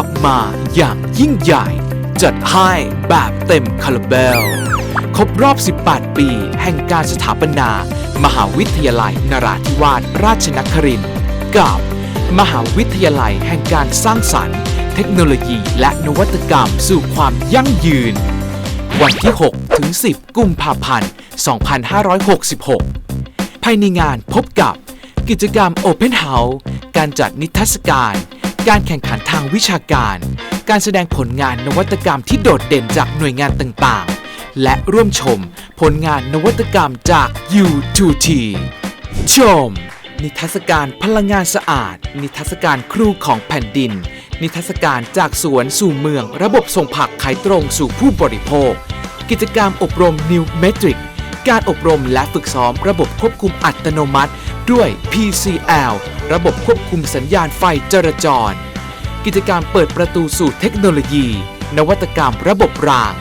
ับมาอย่างยิ่งใหญ่ จัดให้แบบเต็มคาราเบล ครบรอบ 18 ปี แห่งการสถาปนา มหาวิทยาลัยนราธิวาสราชนครินทร์กับ มหาวิทยาลัยแห่งการสร้างสรรค์ เทคโนโลยีและนวัตกรรมสู่ความยั่งยืน วันที่ 6 ถึง 10 กุมภาพันธ์ 2566 ภายในงานพบกับกิจกรรม Open House การจัดนิทรรศการ การแข่งขันทางวิชาการ การแสดงผลงานนวัตกรรมที่โดดเด่นจากหน่วยงานต่างๆ และร่วมชมผลงานนวัตกรรมจาก U2T ชม นิทรรศการพลังงานสะอาด นิทรรศการครูของแผ่นดิน นิทรรศการจากสวนสู่เมือง ระบบส่งผักขายตรงสู่ผู้บริโภค กิจกรรมอบรม New Metric การอบรมและฝึกซ้อมระบบควบคุมอัตโนมัติ ด้วย PCL ระบบควบคุมสัญญาณไฟจราจร กิจกรรมเปิดประตูสู่เทคโนโลยี นวัตกรรมระบบราง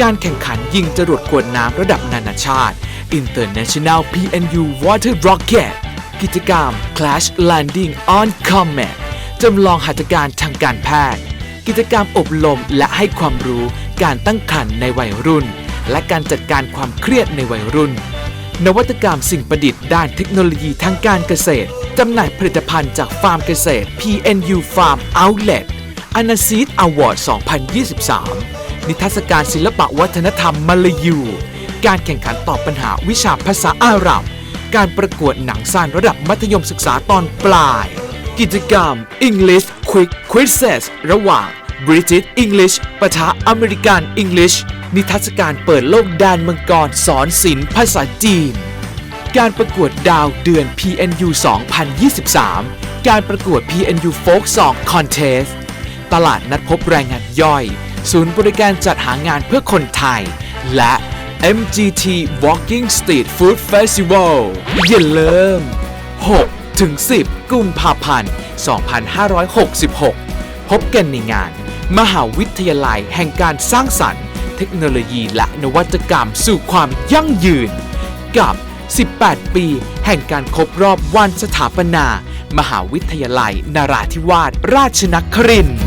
การแข่งขันยิงจรวดขวดน้ำระดับนานาชาติ International PNU Water Rocket กิจกรรม Clash Landing on Comet จำลองหัตถการทางการแพทย์ กิจกรรมอบรมและให้ความรู้การตั้งครรภ์ในวัยรุ่น และการจัดการความเครียดในวัยรุ่น นวัตกรรมสิ่งประดิษฐ์ด้านเทคโนโลยีทางการเกษตร จำหน่ายผลิตภัณฑ์จากฟาร์มเกษตร PNU Farm Outlet อนาซีดอวอร์ด2023 นิทรรศการศิลปะวัฒนธรรมมาลายู การแข่งขันตอบปัญหาวิชาภาษาอาหรับ การประกวดหนังสั้นระดับมัธยมศึกษาตอนปลาย กิจกรรม English Quick Quizzes ระหว่าง British English ปะทะ American English นิทรรศการเปิดโลกดานมังกรสอนศิลป์ภาษาจีน การประกวดดาวเดือน PNU 2023 การประกวด PNU Folk Song Contest ตลาดนัดพบแรงงานย่อย ศูนย์บริการจัดหางานเพื่อคนไทย และ MGT Walking Street Food Festival อย่าลืม6 ถึง 10 กุมภาพันธ์ 2566 พบกันในงาน มหาวิทยาลัยแห่งการสร้างสรรค์ เทคโนโลยีและนวัตกรรมสู่ความยั่งยืน กับ 18 ปี แห่งการครบรอบวันสถาปนา มหาวิทยาลัยนราธิวาสราชนครินทร์